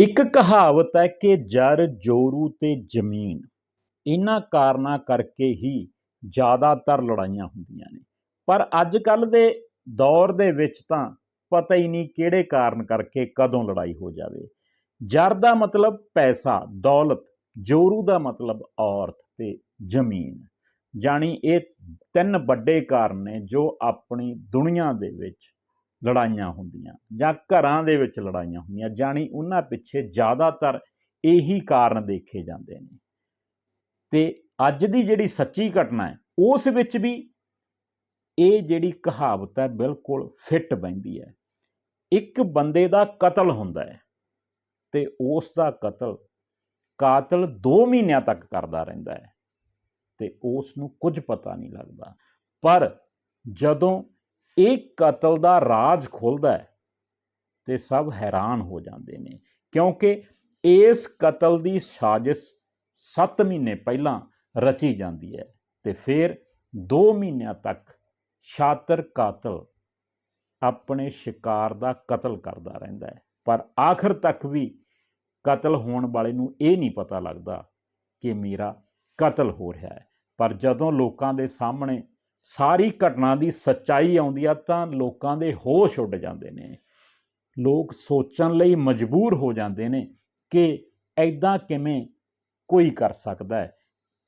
ਇੱਕ ਕਹਾਵਤ ਹੈ ਕਿ ਜਰ, ਜੋਰੂ ਤੇ ਜ਼ਮੀਨ। ਇਹਨਾਂ ਕਾਰਨਾਂ ਕਰਕੇ ਹੀ ਜ਼ਿਆਦਾਤਰ ਲੜਾਈਆਂ ਹੁੰਦੀਆਂ ਨੇ। ਪਰ ਅੱਜ ਕੱਲ ਦੇ ਦੌਰ ਦੇ ਵਿੱਚ ਤਾਂ ਪਤਾ ਹੀ ਨਹੀਂ ਕਿਹੜੇ ਕਾਰਨ ਕਰਕੇ ਕਦੋਂ ਲੜਾਈ ਹੋ ਜਾਵੇ। ਜਰ ਦਾ ਮਤਲਬ ਪੈਸਾ, ਦੌਲਤ, ਜੋਰੂ ਦਾ ਮਤਲਬ ਔਰਤ ਤੇ ਜ਼ਮੀਨ। ਜਾਣੀ ਇਹ ਤਿੰਨ ਵੱਡੇ ਕਾਰਨ ਨੇ ਜੋ ਆਪਣੀ ਦੁਨੀਆ ਦੇ ਵਿੱਚ ਲੜਾਈਆਂ ਹੁੰਦੀਆਂ ਜਾਂ ਘਰਾਂ ਦੇ ਵਿੱਚ ਲੜਾਈਆਂ ਹੁੰਦੀਆਂ, ਜਾਣੀ ਉਹਨਾਂ ਪਿੱਛੇ ਜ਼ਿਆਦਾਤਰ ਇਹੀ ਕਾਰਨ ਦੇਖੇ ਜਾਂਦੇ ਨੇ। ਤੇ ਅੱਜ ਦੀ ਜਿਹੜੀ ਸੱਚੀ ਘਟਨਾ ਹੈ, ਉਸ ਵਿੱਚ ਵੀ ਇਹ ਜਿਹੜੀ ਕਹਾਵਤ ਹੈ ਬਿਲਕੁਲ ਫਿੱਟ ਬੈਂਦੀ ਹੈ। ਇੱਕ ਬੰਦੇ ਦਾ ਕਤਲ ਹੁੰਦਾ ਹੈ ਤੇ ਉਸ ਦਾ ਕਤਲ ਕਾਤਲ 2 ਮਹੀਨਿਆਂ ਤੱਕ ਕਰਦਾ ਰਹਿੰਦਾ ਹੈ ਤੇ ਉਸ ਨੂੰ ਕੁਝ ਪਤਾ ਨਹੀਂ ਲੱਗਦਾ। ਪਰ ਜਦੋਂ ਇਹ ਕਤਲ ਦਾ ਰਾਜ ਖੁੱਲਦਾ ਹੈ ਤੇ ਸਭ ਹੈਰਾਨ ਹੋ ਜਾਂਦੇ ਨੇ, ਕਿਉਂਕਿ ਇਸ ਕਤਲ ਦੀ ਸਾਜ਼ਿਸ਼ 7 ਮਹੀਨੇ ਪਹਿਲਾਂ ਰਚੀ ਜਾਂਦੀ ਹੈ ਤੇ ਫਿਰ 2 ਮਹੀਨਿਆਂ ਤੱਕ ਸ਼ਾਤਰ ਕਾਤਲ ਆਪਣੇ ਸ਼ਿਕਾਰ ਦਾ ਕਤਲ ਕਰਦਾ ਰਹਿੰਦਾ ਹੈ। ਪਰ ਆਖਰ ਤੱਕ ਵੀ ਕਤਲ ਹੋਣ ਵਾਲੇ ਨੂੰ ਇਹ ਨਹੀਂ ਪਤਾ ਲੱਗਦਾ ਕਿ ਮੇਰਾ ਕਤਲ ਹੋ ਰਿਹਾ ਹੈ। ਪਰ ਜਦੋਂ ਲੋਕਾਂ ਦੇ ਸਾਹਮਣੇ ਸਾਰੀ ਘਟਨਾ ਦੀ ਸੱਚਾਈ ਆਉਂਦੀ ਆ ਤਾਂ ਲੋਕਾਂ ਦੇ ਹੋਸ਼ ਉੱਡ ਜਾਂਦੇ ਨੇ। ਲੋਕ ਸੋਚਣ ਲਈ ਮਜਬੂਰ ਹੋ ਜਾਂਦੇ ਨੇ ਕਿ ਐਦਾਂ ਕਿਵੇਂ ਕੋਈ ਕਰ ਸਕਦਾ ਹੈ।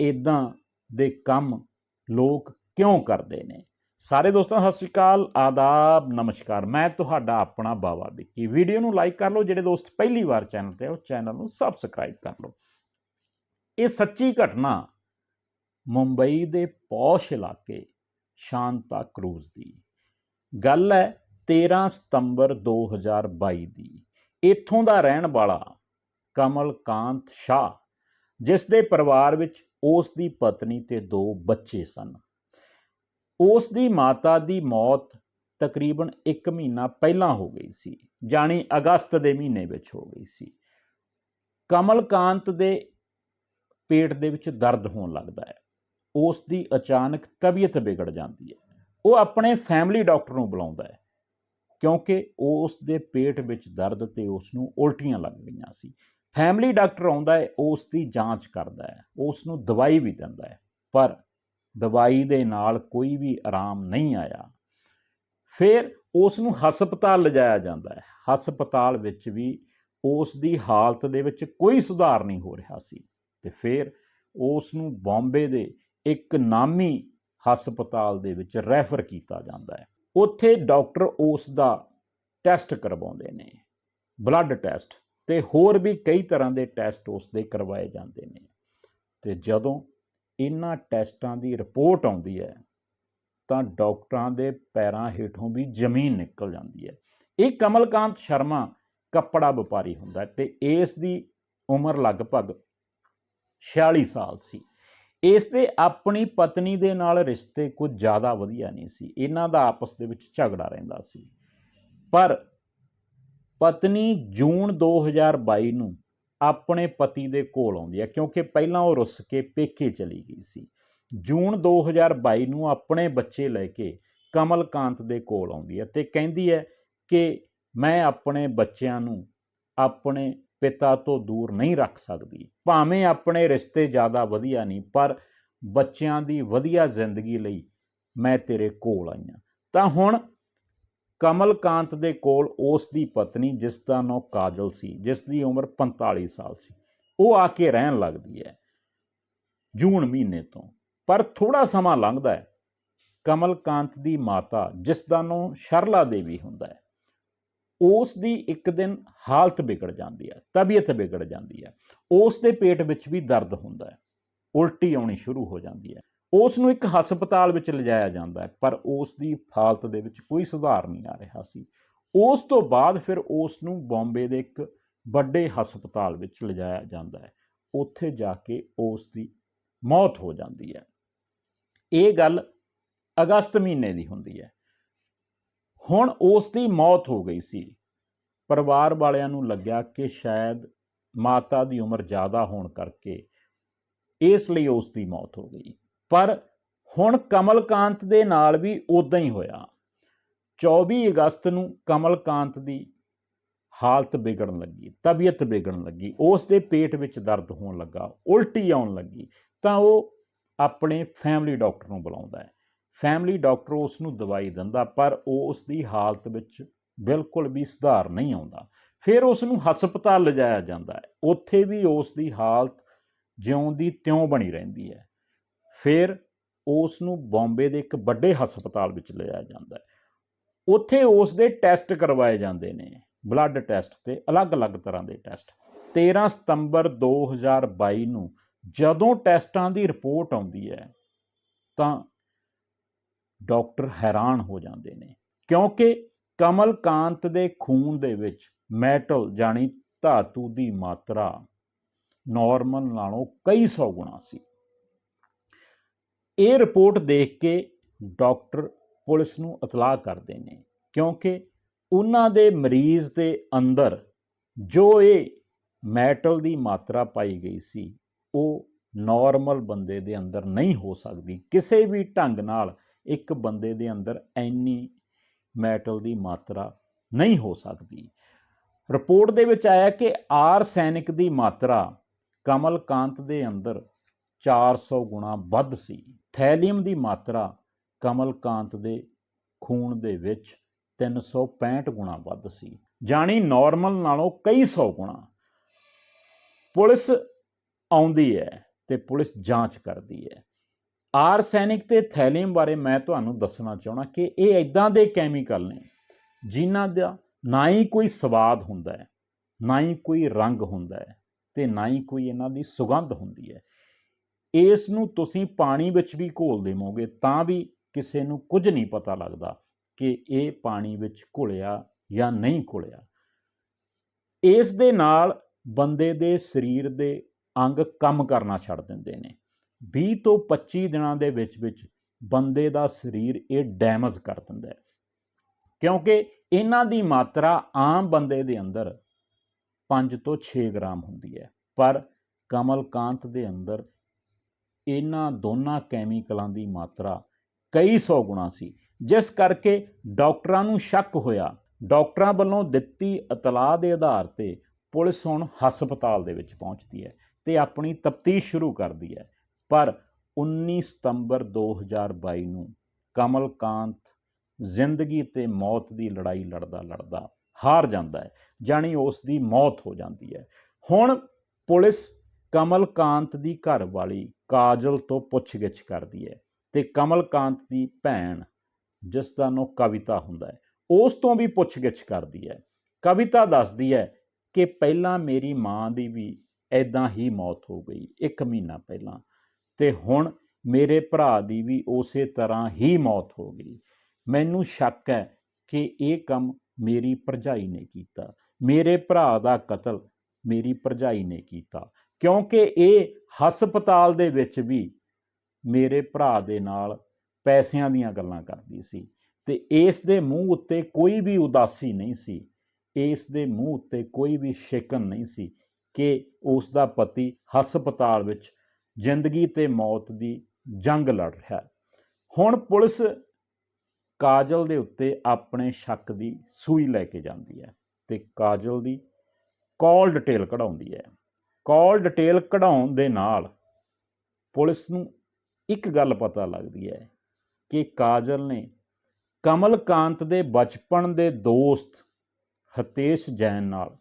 ਐਦਾਂ ਦੇ ਕੰਮ ਲੋਕ ਕਿਉਂ ਕਰਦੇ ਨੇ? ਸਾਰੇ ਦੋਸਤਾਂ, ਸਤਿ ਸ਼੍ਰੀ ਅਕਾਲ, ਆਦਾਬ, ਨਮਸਕਾਰ। ਮੈਂ ਤੁਹਾਡਾ ਆਪਣਾ ਬਾਵਾ ਵਿੱਕੀ। ਵੀਡੀਓ ਨੂੰ ਲਾਈਕ ਕਰ ਲਓ, ਜਿਹੜੇ ਦੋਸਤ ਪਹਿਲੀ ਵਾਰ ਚੈਨਲ ਤੇ ਆ, ਉਹ ਚੈਨਲ ਨੂੰ ਸਬਸਕ੍ਰਾਈਬ ਕਰ ਲਓ। ਇਹ ਸੱਚੀ ਘਟਨਾ ਮੁੰਬਈ ਦੇ ਪੌਸ਼ ਇਲਾਕੇ ਸ਼ਾਂਤਾ ਕਰੂਜ਼ ਦੀ। ਗੱਲ ਹੈ 13 ਸਤੰਬਰ 2022 ਦੀ। ਇੱਥੋਂ ਦਾ ਰਹਿਣ ਵਾਲਾ ਕਮਲਕਾਂਤ ਸ਼ਾਹ, ਜਿਸ ਦੇ ਪਰਿਵਾਰ ਵਿੱਚ ਉਸ ਦੀ ਪਤਨੀ ਤੇ ਦੋ ਬੱਚੇ ਸਨ। ਉਸ ਦੀ ਮਾਤਾ ਦੀ ਮੌਤ ਤਕਰੀਬਨ 1 ਮਹੀਨਾ ਪਹਿਲਾਂ ਹੋ ਗਈ ਸੀ ਜਾਣੀ ਅਗਸਤ ਦੇ ਮਹੀਨੇ ਵਿੱਚ ਹੋ ਗਈ ਸੀ। ਕਮਲਕਾਂਤ ਦੇ ਪੇਟ ਦੇ ਵਿੱਚ ਦਰਦ ਹੋਣ ਲੱਗਦਾ ਹੈ। ਉਸ ਦੀ ਅਚਾਨਕ ਤਬੀਅਤ ਵਿਗੜ ਜਾਂਦੀ ਹੈ। ਉਹ ਆਪਣੇ ਫੈਮਿਲੀ ਡਾਕਟਰ ਨੂੰ ਬੁਲਾਉਂਦਾ ਹੈ, ਕਿਉਂਕਿ ਉਸ ਦੇ ਪੇਟ ਵਿੱਚ ਦਰਦ ਤੇ ਉਸ ਨੂੰ ਉਲਟੀਆਂ ਲੱਗ ਗਈਆਂ ਸੀ। ਫੈਮਿਲੀ ਡਾਕਟਰ ਆਉਂਦਾ ਹੈ ਉਸ ਦੀ ਜਾਂਚ ਕਰਦਾ ਹੈ ਉਸ ਨੂੰ ਦਵਾਈ ਵੀ ਦਿੰਦਾ ਹੈ, ਪਰ ਦਵਾਈ ਦੇ ਨਾਲ ਕੋਈ ਵੀ ਆਰਾਮ ਨਹੀਂ ਆਇਆ। ਫਿਰ ਉਸ ਨੂੰ ਹਸਪਤਾਲ ਲਿਜਾਇਆ ਜਾਂਦਾ ਹੈ। ਹਸਪਤਾਲ ਵਿੱਚ ਵੀ ਉਸ ਦੀ ਹਾਲਤ ਦੇ ਵਿੱਚ ਕੋਈ ਸੁਧਾਰ ਨਹੀਂ ਹੋ ਰਿਹਾ ਸੀ। ਤੇ ਫਿਰ ਉਸ ਨੂੰ ਬੰਬੇ ਦੇ ਇੱਕ ਨਾਮੀ ਹਸਪਤਾਲ ਦੇ ਵਿੱਚ ਰੈਫਰ ਕੀਤਾ ਜਾਂਦਾ ਹੈ। ਉੱਥੇ ਡਾਕਟਰ ਉਸ ਦਾ ਟੈਸਟ ਕਰਵਾਉਂਦੇ ਨੇ, ਬਲੱਡ ਟੈਸਟ ਤੇ ਹੋਰ ਵੀ ਕਈ ਤਰ੍ਹਾਂ ਦੇ ਟੈਸਟ ਉਸ ਦੇ ਕਰਵਾਏ ਜਾਂਦੇ ਨੇ। ਤੇ ਜਦੋਂ ਇਹਨਾਂ ਟੈਸਟਾਂ ਦੀ ਰਿਪੋਰਟ ਆਉਂਦੀ ਹੈ, ਤਾਂ ਡਾਕਟਰਾਂ ਦੇ ਪੈਰਾਂ ਹੇਠੋਂ ਵੀ ਜ਼ਮੀਨ ਨਿਕਲ ਜਾਂਦੀ ਹੈ। ਇਹ ਕਮਲਕਾਂਤ ਸ਼ਰਮਾ ਕੱਪੜਾ ਵਪਾਰੀ ਹੁੰਦਾ ਹੈ ਤੇ ਇਸ ਦੀ ਉਮਰ ਲਗਭਗ 46 ਸਾਲ ਸੀ। ਇਸ ਦੇ ਆਪਣੀ ਪਤਨੀ ਦੇ ਨਾਲ ਰਿਸ਼ਤੇ ਕੁਝ ਜ਼ਿਆਦਾ ਵਧੀਆ ਨਹੀਂ ਸੀ। ਇਹਨਾਂ ਦਾ ਆਪਸ ਦੇ ਵਿੱਚ ਝਗੜਾ ਰਹਿੰਦਾ ਸੀ। ਪਰ ਪਤਨੀ ਜੂਨ 2022 ਨੂੰ ਆਪਣੇ ਪਤੀ ਦੇ ਕੋਲ ਆਉਂਦੀ ਹੈ ਕਿਉਂਕਿ ਪਹਿਲਾਂ ਉਹ ਰੁੱਸ ਕੇ ਪੇਕੇ ਚਲੀ ਗਈ ਸੀ। ਜੂਨ 2022 ਨੂੰ ਆਪਣੇ ਬੱਚੇ ਲੈ ਕੇ ਕਮਲਕਾਂਤ ਦੇ ਕੋਲ ਆਉਂਦੀ ਹੈ ਤੇ ਕਹਿੰਦੀ ਹੈ ਕਿ ਮੈਂ ਆਪਣੇ ਬੱਚਿਆਂ ਨੂੰ ਆਪਣੇ ਪਿਤਾ ਤੋਂ ਦੂਰ ਨਹੀਂ ਰੱਖ ਸਕਦੀ। ਭਾਵੇਂ ਆਪਣੇ ਰਿਸ਼ਤੇ ਜ਼ਿਆਦਾ ਵਧੀਆ ਨਹੀਂ, ਪਰ ਬੱਚਿਆਂ ਦੀ ਵਧੀਆ ਜ਼ਿੰਦਗੀ ਲਈ ਮੈਂ ਤੇਰੇ ਕੋਲ ਆਈ ਹਾਂ। ਤਾਂ ਹੁਣ ਕਮਲਕਾਂਤ ਦੇ ਕੋਲ ਉਸ ਦੀ ਪਤਨੀ, ਜਿਸ ਦਾ ਨਾਮ ਕਾਜਲ ਸੀ, ਜਿਸ ਦੀ ਉਮਰ 45 ਸਾਲ ਸੀ। ਉਹ ਆ ਕੇ ਰਹਿਣ ਲੱਗਦੀ ਹੈ ਜੂਨ ਮਹੀਨੇ ਤੋਂ। ਪਰ ਥੋੜਾ ਸਮਾਂ ਲੰਘਦਾ ਹੈ। ਕਮਲਕਾਂਤ ਦੀ ਮਾਤਾ, ਜਿਸ ਦਾ ਨਾਮ ਸ਼ਰਲਾ ਦੇਵੀ ਹੁੰਦਾ ਹੈ ਉਸ ਦੀ ਇੱਕ ਦਿਨ ਹਾਲਤ ਵਿਗੜ ਜਾਂਦੀ ਹੈ, ਤਬੀਅਤ ਵਿਗੜ ਜਾਂਦੀ ਹੈ ਉਸ ਦੇ ਪੇਟ ਵਿੱਚ ਵੀ ਦਰਦ ਹੁੰਦਾ ਹੈ, ਉਲਟੀ ਆਉਣੀ ਸ਼ੁਰੂ ਹੋ ਜਾਂਦੀ ਹੈ। ਉਸ ਨੂੰ ਇੱਕ ਹਸਪਤਾਲ ਵਿੱਚ ਲਿਜਾਇਆ ਜਾਂਦਾ ਹੈ, ਪਰ ਉਸ ਦੀ ਹਾਲਤ ਦੇ ਵਿੱਚ ਕੋਈ ਸੁਧਾਰ ਨਹੀਂ ਆ ਰਿਹਾ ਸੀ। ਉਸ ਤੋਂ ਬਾਅਦ ਫਿਰ ਉਸ ਨੂੰ ਬੰਬੇ ਦੇ ਇੱਕ ਵੱਡੇ ਹਸਪਤਾਲ ਵਿੱਚ ਲਿਜਾਇਆ ਜਾਂਦਾ ਹੈ। ਉੱਥੇ ਜਾ ਕੇ ਉਸ ਦੀ ਮੌਤ ਹੋ ਜਾਂਦੀ ਹੈ। ਇਹ ਗੱਲ ਅਗਸਤ ਮਹੀਨੇ ਦੀ ਹੁੰਦੀ ਹੈ। ਹੁਣ ਉਸ ਦੀ ਮੌਤ ਹੋ ਗਈ ਸੀ। ਪਰਿਵਾਰ ਵਾਲਿਆਂ ਨੂੰ ਲੱਗਿਆ ਕਿ ਸ਼ਾਇਦ ਮਾਤਾ ਦੀ ਉਮਰ ਜ਼ਿਆਦਾ ਹੋਣ ਕਰਕੇ ਇਸ ਲਈ ਉਸ ਦੀ ਮੌਤ ਹੋ ਗਈ। ਪਰ ਹੁਣ ਕਮਲਕਾਂਤ ਦੇ ਨਾਲ ਵੀ ਉਦਾਂ ਹੀ ਹੋਇਆ। 24 ਅਗਸਤ ਨੂੰ ਕਮਲਕਾਂਤ ਦੀ ਹਾਲਤ ਵਿਗੜਨ ਲੱਗੀ, ਤਬੀਅਤ ਵਿਗੜਨ ਲੱਗੀ, ਉਸ ਦੇ ਪੇਟ ਵਿੱਚ ਦਰਦ ਹੋਣ ਲੱਗਾ, ਉਲਟੀ ਆਉਣ ਲੱਗੀ, ਤਾਂ ਉਹ ਆਪਣੇ ਫੈਮਿਲੀ ਡਾਕਟਰ ਨੂੰ ਬੁਲਾਉਂਦਾ ਹੈ। ਫੈਮਿਲੀ ਡਾਕਟਰ ਉਸ ਨੂੰ ਦਵਾਈ ਦਿੰਦਾ, ਪਰ ਉਹ ਉਸ ਦੀ ਹਾਲਤ ਵਿੱਚ ਬਿਲਕੁਲ ਵੀ ਸੁਧਾਰ ਨਹੀਂ ਆਉਂਦਾ। ਫਿਰ ਉਸ ਨੂੰ ਹਸਪਤਾਲ ਲਿਜਾਇਆ ਜਾਂਦਾ ਹੈ। ਉੱਥੇ ਵੀ ਉਸ ਦੀ ਹਾਲਤ ਜਿਉਂ ਦੀ ਤਿਉਂ ਬਣੀ ਰਹਿੰਦੀ ਹੈ। ਫਿਰ ਉਸ ਨੂੰ ਬੰਬੇ ਦੇ ਇੱਕ ਵੱਡੇ ਹਸਪਤਾਲ ਵਿੱਚ ਲਿਜਾਇਆ ਜਾਂਦਾ ਹੈ। ਉੱਥੇ ਉਸ ਦੇ ਟੈਸਟ ਕਰਵਾਏ ਜਾਂਦੇ ਨੇ। ਬਲੱਡ ਟੈਸਟ ਤੇ ਅਲੱਗ-ਅਲੱਗ ਤਰ੍ਹਾਂ ਦੇ ਟੈਸਟ। 13 ਸਤੰਬਰ 2022 ਨੂੰ ਜਦੋਂ ਟੈਸਟਾਂ ਦੀ ਰਿਪੋਰਟ ਆਉਂਦੀ ਹੈ, ਤਾਂ ਡਾਕਟਰ ਹੈਰਾਨ ਹੋ ਜਾਂਦੇ ਨੇ। ਕਿਉਂਕਿ ਕਮਲਕਾਂਤ ਦੇ ਖੂਨ ਦੇ ਵਿੱਚ ਮੈਟਲ ਜਾਨੀ ਧਾਤੂ ਦੀ ਮਾਤਰਾ ਨਾਰਮਲ ਨਾਲੋਂ ਕਈ ਸੌ ਗੁਣਾ ਸੀ। ਇਹ ਰਿਪੋਰਟ ਦੇਖ ਕੇ ਡਾਕਟਰ ਪੁਲਿਸ ਨੂੰ ਇਤਲਾਹ ਕਰਦੇ ਨੇ ਕਿਉਂਕਿ ਉਹਨਾਂ ਦੇ ਮਰੀਜ਼ ਦੇ ਅੰਦਰ ਜੋ ਇਹ ਮੈਟਲ ਦੀ ਮਾਤਰਾ ਪਾਈ ਗਈ ਸੀ, ਉਹ ਨਾਰਮਲ ਬੰਦੇ ਦੇ ਅੰਦਰ ਨਹੀਂ ਹੋ ਸਕਦੀ। ਕਿਸੇ ਵੀ ਢੰਗ ਨਾਲ ਇੱਕ ਬੰਦੇ ਦੇ ਅੰਦਰ ਐਨੀ ਮੈਟਲ ਦੀ ਮਾਤਰਾ ਨਹੀਂ ਹੋ ਸਕਦੀ। ਰਿਪੋਰਟ ਦੇ ਵਿੱਚ ਆਇਆ ਕਿ ਆਰਸੈਨਿਕ ਦੀ ਮਾਤਰਾ ਕਮਲਕਾਂਤ ਦੇ ਅੰਦਰ 400 ਗੁਣਾ ਵੱਧ ਸੀ। ਥੈਲੀਅਮ ਦੀ ਮਾਤਰਾ ਕਮਲਕਾਂਤ ਦੇ ਖੂਨ ਦੇ ਵਿੱਚ 365 ਗੁਣਾ ਵੱਧ ਸੀ, ਜਾਣੀ ਨਾਰਮਲ ਨਾਲੋਂ ਕਈ ਸੌ ਗੁਣਾ। ਪੁਲਿਸ ਆਉਂਦੀ ਹੈ ਤੇ ਪੁਲਿਸ ਜਾਂਚ ਕਰਦੀ ਹੈ। ਆਰਸੈਨਿਕ ਤੇ ਥੈਲੀਅਮ ਬਾਰੇ ਮੈਂ ਤੁਹਾਨੂੰ ਦੱਸਣਾ ਚਾਹਣਾ ਕਿ ਇਹ ਇਦਾਂ ਦੇ ਕੈਮੀਕਲ ਨੇ ਜਿਨ੍ਹਾਂ ਦਾ ਨਾ ਹੀ ਕੋਈ ਸਵਾਦ ਹੁੰਦਾ ਹੈ, ਨਾ ਹੀ ਕੋਈ ਰੰਗ ਹੁੰਦਾ ਹੈ ਤੇ ਨਾ ਹੀ ਕੋਈ ਇਹਨਾਂ ਦੀ ਸੁਗੰਧ ਹੁੰਦੀ ਹੈ। ਇਸ ਨੂੰ ਤੁਸੀਂ ਪਾਣੀ ਵਿੱਚ ਵੀ ਘੋਲ ਦੇਵੋਗੇ ਤਾਂ ਵੀ ਕਿਸੇ ਨੂੰ ਕੁਝ ਨਹੀਂ ਪਤਾ ਲੱਗਦਾ ਕਿ ਇਹ ਪਾਣੀ ਵਿੱਚ ਘੁਲਿਆ ਜਾਂ ਨਹੀਂ ਘੁਲਿਆ। ਇਸ ਦੇ ਨਾਲ ਬੰਦੇ ਦੇ ਸਰੀਰ ਦੇ ਅੰਗ ਕੰਮ ਕਰਨਾ ਛੱਡ ਦਿੰਦੇ ਨੇ। 20 ਤੋਂ 25 ਦਿਨਾਂ ਦੇ ਵਿੱਚ ਵਿੱਚ ਬੰਦੇ ਦਾ ਸਰੀਰ ਇਹ ਡੈਮੇਜ ਕਰ ਦਿੰਦਾ ਹੈ। ਕਿਉਂਕਿ ਇਹਨਾਂ ਦੀ ਮਾਤਰਾ ਆਮ ਬੰਦੇ ਦੇ ਅੰਦਰ 5 ਤੋਂ 6 ਗ੍ਰਾਮ ਹੁੰਦੀ ਹੈ। ਪਰ ਕਮਲਕਾਂਤ ਦੇ ਅੰਦਰ ਇਹਨਾਂ ਦੋਨਾਂ ਕੈਮੀਕਲਾਂ ਦੀ ਮਾਤਰਾ ਕਈ ਸੌ ਗੁਣਾ ਸੀ। ਜਿਸ ਕਰਕੇ ਡਾਕਟਰਾਂ ਨੂੰ ਸ਼ੱਕ ਹੋਇਆ। ਡਾਕਟਰਾਂ ਵੱਲੋਂ ਦਿੱਤੀ ਇਤਲਾਹ ਦੇ ਆਧਾਰ ਤੇ ਪੁਲਿਸ ਹੁਣ ਹਸਪਤਾਲ ਦੇ ਵਿੱਚ ਪਹੁੰਚਦੀ ਹੈ ਤੇ ਆਪਣੀ ਤਫਤੀਸ਼ ਸ਼ੁਰੂ ਕਰਦੀ ਹੈ। ਪਰ 19 ਸਤੰਬਰ 2022 ਨੂੰ ਕਮਲਕਾਂਤ ਜ਼ਿੰਦਗੀ ਤੇ ਮੌਤ ਦੀ ਲੜਾਈ ਲੜਦਾ ਲੜਦਾ ਹਾਰ ਜਾਂਦਾ ਹੈ, ਜਾਣੀ ਉਸ ਦੀ ਮੌਤ ਹੋ ਜਾਂਦੀ ਹੈ। ਹੁਣ ਪੁਲਿਸ ਕਮਲਕਾਂਤ ਦੀ ਘਰ ਵਾਲੀ ਕਾਜਲ ਤੋਂ ਪੁੱਛਗਿੱਛ ਕਰਦੀ ਹੈ ਤੇ ਕਮਲਕਾਂਤ ਦੀ ਭੈਣ, ਜਿਸ ਦਾ ਨਾਂ ਕਵਿਤਾ ਹੁੰਦਾ ਹੈ, ਉਸ ਤੋਂ ਵੀ ਪੁੱਛਗਿੱਛ ਕਰਦੀ ਹੈ। ਕਵਿਤਾ ਦੱਸਦੀ ਹੈ ਕਿ ਪਹਿਲਾਂ ਮੇਰੀ ਮਾਂ ਦੀ ਵੀ ਐਦਾਂ ਹੀ ਮੌਤ ਹੋ ਗਈ 1 ਮਹੀਨਾ ਪਹਿਲਾਂ। ਤੇ ਹੁਣ ਮੇਰੇ ਭਰਾ ਦੀ ਵੀ ਉਸੇ ਤਰ੍ਹਾਂ ਹੀ ਮੌਤ ਹੋ ਗਈ। ਮੈਨੂੰ ਸ਼ੱਕ ਹੈ ਕਿ ਇਹ ਕੰਮ ਮੇਰੀ ਭਰਜਾਈ ਨੇ ਕੀਤਾ। ਮੇਰੇ ਭਰਾ ਦਾ ਕਤਲ ਮੇਰੀ ਭਰਜਾਈ ਨੇ ਕੀਤਾ। ਕਿਉਂਕਿ ਇਹ ਹਸਪਤਾਲ ਦੇ ਵਿੱਚ ਵੀ ਮੇਰੇ ਭਰਾ ਦੇ ਨਾਲ ਪੈਸਿਆਂ ਦੀਆਂ ਗੱਲਾਂ ਕਰਦੀ ਸੀ ਤੇ ਇਸ ਦੇ ਮੂੰਹ ਉੱਤੇ ਕੋਈ ਵੀ ਉਦਾਸੀ ਨਹੀਂ ਸੀ। ਇਸ ਦੇ ਮੂੰਹ ਉੱਤੇ ਕੋਈ ਵੀ ਸ਼ਿਕਨ ਨਹੀਂ ਸੀ ਕਿ ਉਸ ਦਾ ਪਤੀ ਹਸਪਤਾਲ ਵਿੱਚ ਜ਼ਿੰਦਗੀ ਤੇ ਮੌਤ ਦੀ ਜੰਗ ਲੜ ਰਿਹਾ ਹੈ। ਹੁਣ ਪੁਲਿਸ ਕਾਜਲ ਦੇ ਉੱਤੇ ਆਪਣੇ ਸ਼ੱਕ ਦੀ ਸੂਈ ਲੈ ਕੇ ਜਾਂਦੀ ਹੈ ਤੇ ਕਾਜਲ ਦੀ ਕਾਲ ਡਿਟੇਲ ਕਢਾਉਂਦੀ ਹੈ। ਕਾਲ ਡਿਟੇਲ ਕਢਾਉਣ ਦੇ ਨਾਲ ਪੁਲਿਸ ਨੂੰ ਇੱਕ ਗੱਲ ਪਤਾ ਲੱਗਦੀ ਹੈ ਕਿ ਕਾਜਲ ਨੇ ਕਮਲਕਾਂਤ ਦੇ ਬਚਪਨ ਦੇ ਦੋਸਤ ਹਤੇਸ਼ ਜੈਨ ਨਾਲ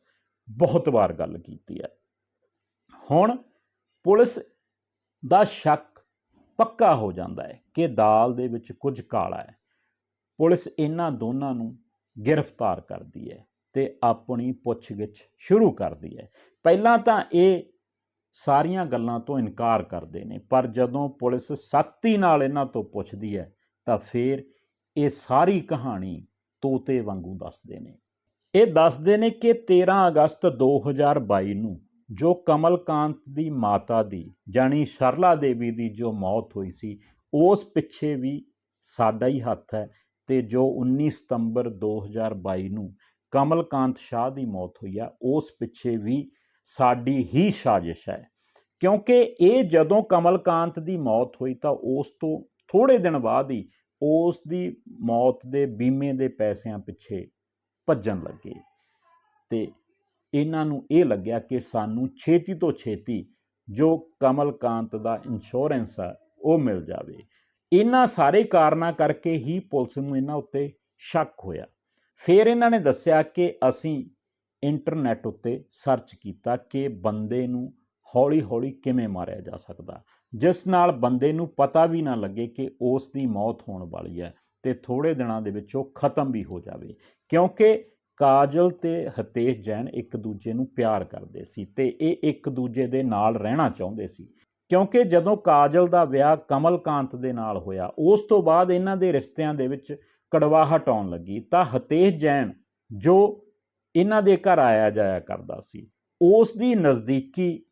ਬਹੁਤ ਵਾਰ ਗੱਲ ਕੀਤੀ ਹੈ। ਹੁਣ ਪੁਲਿਸ ਦਾ ਸ਼ੱਕ ਪੱਕਾ ਹੋ ਜਾਂਦਾ ਹੈ ਕਿ ਦਾਲ ਦੇ ਵਿੱਚ ਕੁਝ ਕਾਲਾ ਹੈ। ਪੁਲਿਸ ਇਹਨਾਂ ਦੋਨਾਂ ਨੂੰ ਗ੍ਰਿਫਤਾਰ ਕਰਦੀ ਹੈ ਤੇ ਆਪਣੀ ਪੁੱਛਗਿੱਛ ਸ਼ੁਰੂ ਕਰਦੀ ਹੈ। ਪਹਿਲਾਂ ਤਾਂ ਇਹ ਸਾਰੀਆਂ ਗੱਲਾਂ ਤੋਂ ਇਨਕਾਰ ਕਰਦੇ ਨੇ, ਪਰ ਜਦੋਂ ਪੁਲਿਸ ਸਖਤੀ ਨਾਲ ਇਹਨਾਂ ਤੋਂ ਪੁੱਛਦੀ ਹੈ, ਤਾਂ ਫਿਰ ਇਹ ਸਾਰੀ ਕਹਾਣੀ ਤੋਤੇ ਵਾਂਗੂ ਦੱਸਦੇ ਨੇ। ਇਹ ਦੱਸਦੇ ਨੇ ਕਿ 13 ਅਗਸਤ 2022 ਨੂੰ ਜੋ ਕਮਲਕਾਂਤ ਦੀ ਮਾਤਾ ਦੀ ਜਾਨੀ ਸ਼ਰਲਾ ਦੇਵੀ ਦੀ ਜੋ ਮੌਤ ਹੋਈ ਸੀ, ਉਸ ਪਿੱਛੇ ਵੀ ਸਾਡਾ ਹੀ ਹੱਥ ਹੈ ਤੇ ਜੋ 19 ਸਤੰਬਰ 2022 ਨੂੰ ਕਮਲਕਾਂਤ ਸ਼ਾਹ ਦੀ ਮੌਤ ਹੋਈ ਆ, ਉਸ ਪਿੱਛੇ ਵੀ ਸਾਡੀ ਹੀ ਸਾਜ਼ਿਸ਼ ਹੈ। ਕਿਉਂਕਿ ਇਹ ਜਦੋਂ ਕਮਲਕਾਂਤ ਦੀ ਮੌਤ ਹੋਈ ਤਾਂ ਉਸ ਤੋਂ ਥੋੜੇ ਦਿਨ ਬਾਅਦ ਹੀ ਉਸ ਦੀ ਮੌਤ ਦੇ ਬੀਮੇ ਦੇ ਪੈਸਿਆਂ ਪਿੱਛੇ ਭੱਜਣ ਲੱਗੇ ਤੇ ਇਹਨਾਂ ਨੂੰ ਇਹ ਲੱਗਿਆ ਕਿ ਸਾਨੂੰ ਛੇਤੀ ਤੋਂ ਛੇਤੀ ਜੋ ਕਮਲਕਾਂਤ ਦਾ ਇੰਸ਼ੋਰੈਂਸ ਆ, ਉਹ ਮਿਲ ਜਾਵੇ। ਇਹਨਾਂ ਸਾਰੇ ਕਾਰਨਾਂ ਕਰਕੇ ਹੀ ਪੁਲਿਸ ਨੂੰ ਇਹਨਾਂ ਉੱਤੇ ਸ਼ੱਕ ਹੋਇਆ। ਫਿਰ ਇਹਨਾਂ ਨੇ ਦੱਸਿਆ ਕਿ ਅਸੀਂ ਇੰਟਰਨੈਟ ਉੱਤੇ ਸਰਚ ਕੀਤਾ ਕਿ ਬੰਦੇ ਨੂੰ ਹੌਲੀ-ਹੌਲੀ ਕਿਵੇਂ ਮਾਰਿਆ ਜਾ ਸਕਦਾ। ਜਿਸ ਨਾਲ ਬੰਦੇ ਨੂੰ ਪਤਾ ਵੀ ਨਾ ਲੱਗੇ ਕਿ ਉਸ ਦੀ ਮੌਤ ਹੋਣ ਵਾਲੀ ਹੈ ਤੇ ਥੋੜੇ ਦਿਨਾਂ ਦੇ ਵਿੱਚ ਉਹ ਖਤਮ ਵੀ ਹੋ ਜਾਵੇ। ਕਿਉਂਕਿ ਕਾਜਲ ਤੇ ਹਤੇਸ਼ ਜੈਨ ਇੱਕ ਦੂਜੇ ਨੂੰ ਪਿਆਰ ਕਰਦੇ ਸੀ ਤੇ ਇਹ ਇੱਕ ਦੂਜੇ ਦੇ ਨਾਲ ਰਹਿਣਾ ਚਾਹੁੰਦੇ ਸੀ। ਕਿਉਂਕਿ ਜਦੋਂ ਕਾਜਲ ਦਾ ਵਿਆਹ ਕਮਲਕਾਂਤ ਦੇ ਨਾਲ ਹੋਇਆ, ਉਸ ਤੋਂ ਬਾਅਦ ਇਹਨਾਂ ਦੇ ਰਿਸ਼ਤਿਆਂ ਦੇ ਵਿੱਚ ਕੜਵਾਹਟ ਆਉਣ ਲੱਗੀ ਤਾਂ ਹਤੇਸ਼ ਜੈਨ ਜੋ ਇਹਨਾਂ ਦੇ ਘਰ ਆਇਆ ਜਾਇਆ ਕਰਦਾ ਸੀ, ਉਸ ਦੀ ਨਜ਼ਦੀਕੀ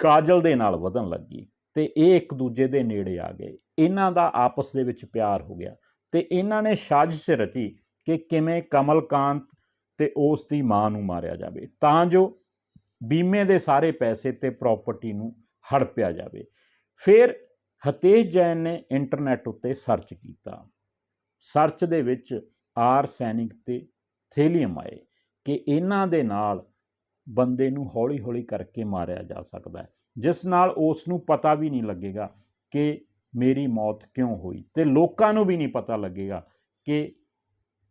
ਕਾਜਲ ਦੇ ਨਾਲ ਵਧਣ ਲੱਗੀ ਤੇ ਇਹ ਇੱਕ ਦੂਜੇ ਦੇ ਨੇੜੇ ਆ ਗਏ। ਇਹਨਾਂ ਦਾ ਆਪਸ ਦੇ ਵਿੱਚ ਪਿਆਰ ਹੋ ਗਿਆ ਤੇ ਇਹਨਾਂ ਨੇ ਸਾਜ਼ਿਸ਼ ਰਚੀ ਕਿ ਕਿਵੇਂ ਕਮਲਕਾਂਤ ਤੇ ਉਸ ਦੀ ਮਾਂ ਨੂੰ ਮਾਰਿਆ ਜਾਵੇ, ਤਾਂ ਜੋ ਬੀਮੇ ਦੇ ਸਾਰੇ ਪੈਸੇ ਤੇ ਪ੍ਰਾਪਰਟੀ ਨੂੰ ਹੜਪਿਆ ਜਾਵੇ। ਫਿਰ ਹਤੇਸ਼ ਜੈਨ ਨੇ ਇੰਟਰਨੈਟ ਉੱਤੇ ਸਰਚ ਕੀਤਾ। ਸਰਚ ਦੇ ਵਿੱਚ ਆਰ ਸੈਨਿਕ ਤੇ ਥੇਲੀਅਮ ਆਏ ਕਿ ਇਹਨਾਂ ਦੇ ਨਾਲ ਬੰਦੇ ਨੂੰ ਹੌਲੀ-ਹੌਲੀ ਕਰਕੇ ਮਾਰਿਆ ਜਾ ਸਕਦਾ ਹੈ, ਜਿਸ ਨਾਲ ਉਸ ਨੂੰ ਪਤਾ ਵੀ ਨਹੀਂ ਲੱਗੇਗਾ ਕਿ ਮੇਰੀ ਮੌਤ ਕਿਉਂ ਹੋਈ ਤੇ ਲੋਕਾਂ ਨੂੰ ਵੀ ਨਹੀਂ ਪਤਾ ਲੱਗੇਗਾ ਕਿ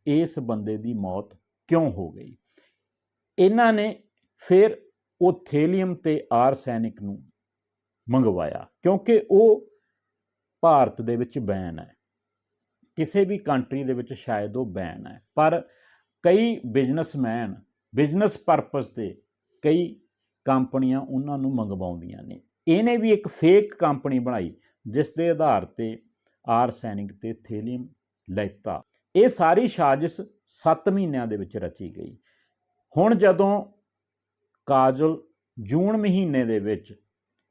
ਇਸ ਬੰਦੇ ਦੀ ਮੌਤ ਕਿਉਂ ਹੋ ਗਈ? ਇਹਨਾਂ ਨੇ ਫਿਰ ਉਹ ਥੇਲੀਅਮ ਤੇ ਆਰਸੈਨਿਕ ਨੂੰ ਮੰਗਵਾਇਆ, ਕਿਉਂਕਿ ਉਹ ਭਾਰਤ ਦੇ ਵਿੱਚ ਬੈਨ ਹੈ। ਕਿਸੇ ਵੀ ਕੰਟਰੀ ਦੇ ਵਿੱਚ ਸ਼ਾਇਦ ਉਹ ਬੈਨ ਹੈ, ਪਰ ਕਈ ਬਿਜ਼ਨਸਮੈਨ, ਬਿਜ਼ਨਸ ਪਰਪਸ ਤੇ ਕਈ ਕੰਪਨੀਆਂ ਉਹਨਾਂ ਨੂੰ ਮੰਗਵਾਉਂਦੀਆਂ ਨੇ। ਇਹਨੇ ਵੀ ਇੱਕ ਫੇਕ ਕੰਪਨੀ ਬਣਾਈ, ਜਿਸ ਦੇ ਆਧਾਰ ਤੇ ਆਰਸੈਨਿਕ ਤੇ ਥੇਲੀਅਮ ਲੈਤਾ। ਇਹ ਸਾਰੀ ਸਾਜ਼ਿਸ਼ 7 ਮਹੀਨਿਆਂ ਦੇ ਵਿੱਚ ਰਚੀ ਗਈ। ਹੁਣ ਜਦੋਂ ਕਾਜਲ ਜੂਨ ਮਹੀਨੇ ਦੇ ਵਿੱਚ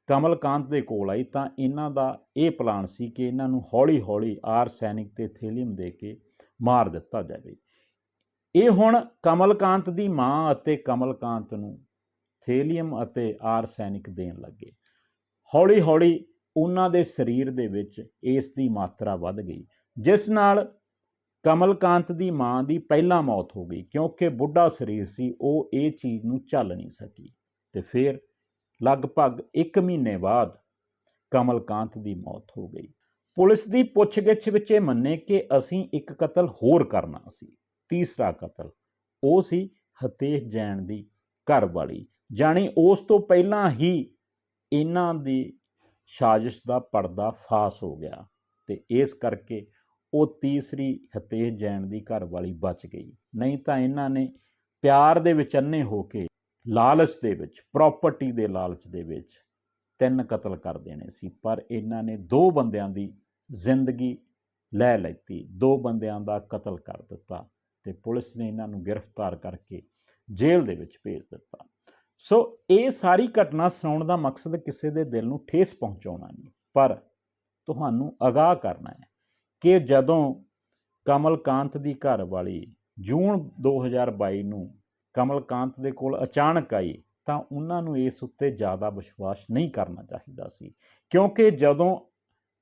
ਕਮਲਕਾਂਤ ਦੇ ਕੋਲ ਆਈ ਤਾਂ ਇਹਨਾਂ ਦਾ ਇਹ ਪਲਾਨ ਸੀ ਕਿ ਇਹਨਾਂ ਨੂੰ ਹੌਲੀ-ਹੌਲੀ ਆਰਸੈਨਿਕ ਤੇ ਥੇਲੀਅਮ ਦੇ ਕੇ ਮਾਰ ਦਿੱਤਾ ਜਾਵੇ। ਇਹ ਹੁਣ ਕਮਲਕਾਂਤ ਦੀ ਮਾਂ ਅਤੇ ਕਮਲਕਾਂਤ ਨੂੰ ਥੇਲੀਅਮ ਅਤੇ ਆਰਸੈਨਿਕ ਦੇਣ ਲੱਗੇ। ਹੌਲੀ-ਹੌਲੀ ਉਹਨਾਂ ਦੇ ਸਰੀਰ ਦੇ ਵਿੱਚ ਇਸ ਦੀ ਮਾਤਰਾ ਵੱਧ ਗਈ, ਜਿਸ ਨਾਲ ਕਮਲਕਾਂਤ ਦੀ ਮਾਂ ਦੀ ਪਹਿਲਾਂ ਮੌਤ ਹੋ ਗਈ, ਕਿਉਂਕਿ ਬੁੱਢਾ ਸਰੀਰ ਸੀ, ਉਹ ਇਹ ਚੀਜ਼ ਨੂੰ ਝੱਲ ਨਹੀਂ ਸਕੀ। ਤੇ ਫਿਰ ਲਗਭਗ 1 ਮਹੀਨੇ ਬਾਅਦ ਕਮਲਕਾਂਤ ਦੀ ਮੌਤ ਹੋ ਗਈ। ਪੁਲਿਸ ਦੀ ਪੁੱਛਗਿੱਛ ਵਿੱਚ ਇਹ ਮੰਨੇ ਕਿ ਅਸੀਂ ਇੱਕ ਕਤਲ ਹੋਰ ਕਰਨਾ ਸੀ, ਤੀਸਰਾ ਕਤਲ। ਉਹ ਸੀ ਹਤੇਸ਼ ਜੈਨ ਦੀ ਘਰ ਵਾਲੀ ਜਾਣੀ ਉਸ ਤੋਂ ਪਹਿਲਾਂ ਹੀ ਇਹਨਾਂ ਦੀ ਸਾਜ਼ਿਸ਼ ਦਾ ਪਰਦਾ ਫਾਸ ਹੋ ਗਿਆ। ਤੇ ਇਸ ਕਰਕੇ ਉਹ ਤੀਸਰੀ ਹਤੇਸ਼ ਜੈਨ ਦੀ ਘਰ ਵਾਲੀ ਬਚ ਗਈ। ਨਹੀਂ ਤਾਂ ਇਹਨਾਂ ਨੇ ਪਿਆਰ ਦੇ ਵਿੱਚ ਅੰਨੇ ਹੋ ਕੇ ਲਾਲਚ ਦੇ ਵਿੱਚ ਪ੍ਰਾਪਰਟੀ ਦੇ ਲਾਲਚ ਦੇ ਵਿੱਚ ਤਿੰਨ ਕਤਲ ਕਰ ਦੇਣੇ ਸੀ। ਪਰ ਇਹਨਾਂ ਨੇ ਦੋ ਬੰਦਿਆਂ ਦੀ ਜ਼ਿੰਦਗੀ ਲੈ ਲੈਤੀ। ਦੋ ਬੰਦਿਆਂ ਦਾ ਕਤਲ ਕਰ ਦਿੱਤਾ ਤੇ ਪੁਲਿਸ ਨੇ ਇਹਨਾਂ ਨੂੰ ਗ੍ਰਿਫਤਾਰ ਕਰਕੇ ਜੇਲ੍ਹ ਦੇ ਵਿੱਚ ਭੇਜ ਦਿੱਤਾ। ਸੋ ਇਹ ਸਾਰੀ ਘਟਨਾ ਸੁਣਾਉਣ ਦਾ ਮਕਸਦ ਕਿਸੇ ਦੇ ਦਿਲ ਨੂੰ ਠੇਸ ਪਹੁੰਚਾਉਣਾ ਨਹੀਂ, ਪਰ ਤੁਹਾਨੂੰ ਅਗਾਹ ਕਰਨਾ ਹੈ। ਕਿ ਜਦੋਂ ਕਮਲਕਾਂਤ ਦੀ ਘਰ ਵਾਲੀ ਜੂਨ 2022 ਨੂੰ ਕਮਲਕਾਂਤ ਦੇ ਕੋਲ ਅਚਾਨਕ ਆਈ, ਤਾਂ ਉਹਨਾਂ ਨੂੰ ਇਸ ਉੱਤੇ ਜ਼ਿਆਦਾ ਵਿਸ਼ਵਾਸ ਨਹੀਂ ਕਰਨਾ ਚਾਹੀਦਾ ਸੀ। ਕਿਉਂਕਿ ਜਦੋਂ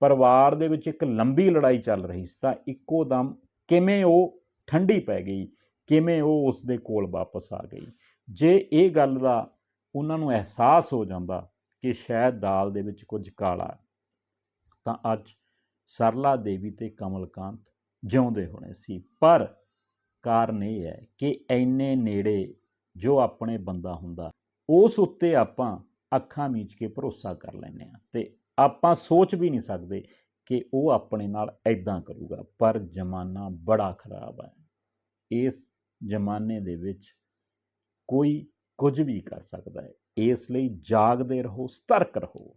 ਪਰਿਵਾਰ ਦੇ ਵਿੱਚ ਇੱਕ ਲੰਬੀ ਲੜਾਈ ਚੱਲ ਰਹੀ ਸੀ, ਤਾਂ ਇੱਕੋ ਦਮ ਕਿਵੇਂ ਉਹ ਠੰਡੀ ਪੈ ਗਈ, ਕਿਵੇਂ ਉਹ ਉਸ ਦੇ ਕੋਲ ਵਾਪਸ ਆ ਗਈ। ਜੇ ਇਹ ਗੱਲ ਦਾ ਉਹਨਾਂ ਨੂੰ ਅਹਿਸਾਸ ਹੋ ਜਾਂਦਾ ਕਿ ਸ਼ਾਇਦ ਦਾਲ ਦੇ ਵਿੱਚ ਕੁਝ ਕਾਲਾ ਤਾਂ ਅੱਜ ਸਰਲਾ ਦੇਵੀ ਤੇ ਕਮਲਕਾਂਤ ਜਿਉਂਦੇ ਹੋਣੇ ਸੀ। ਪਰ ਕਾਰਨ ਇਹ ਹੈ ਕਿ ਐਨੇ ਨੇੜੇ ਜੋ ਆਪਣੇ ਬੰਦਾ ਹੁੰਦਾ, ਉਸ ਉੱਤੇ ਆਪਾਂ ਅੱਖਾਂ ਮੀਚ ਕੇ ਭਰੋਸਾ ਕਰ ਲੈਂਦੇ ਆ ਤੇ ਆਪਾਂ ਸੋਚ ਵੀ ਨਹੀਂ ਸਕਦੇ ਕਿ ਉਹ ਆਪਣੇ ਨਾਲ ਐਦਾਂ ਕਰੂਗਾ। ਪਰ ਜ਼ਮਾਨਾ ਬੜਾ ਖਰਾਬ ਹੈ। ਇਸ ਜ਼ਮਾਨੇ ਦੇ ਵਿੱਚ ਕੋਈ ਕੁਝ ਵੀ ਕਰ ਸਕਦਾ ਹੈ। ਇਸ ਲਈ ਜਾਗਦੇ ਰਹੋ, ਸਤਰਕ ਰਹੋ।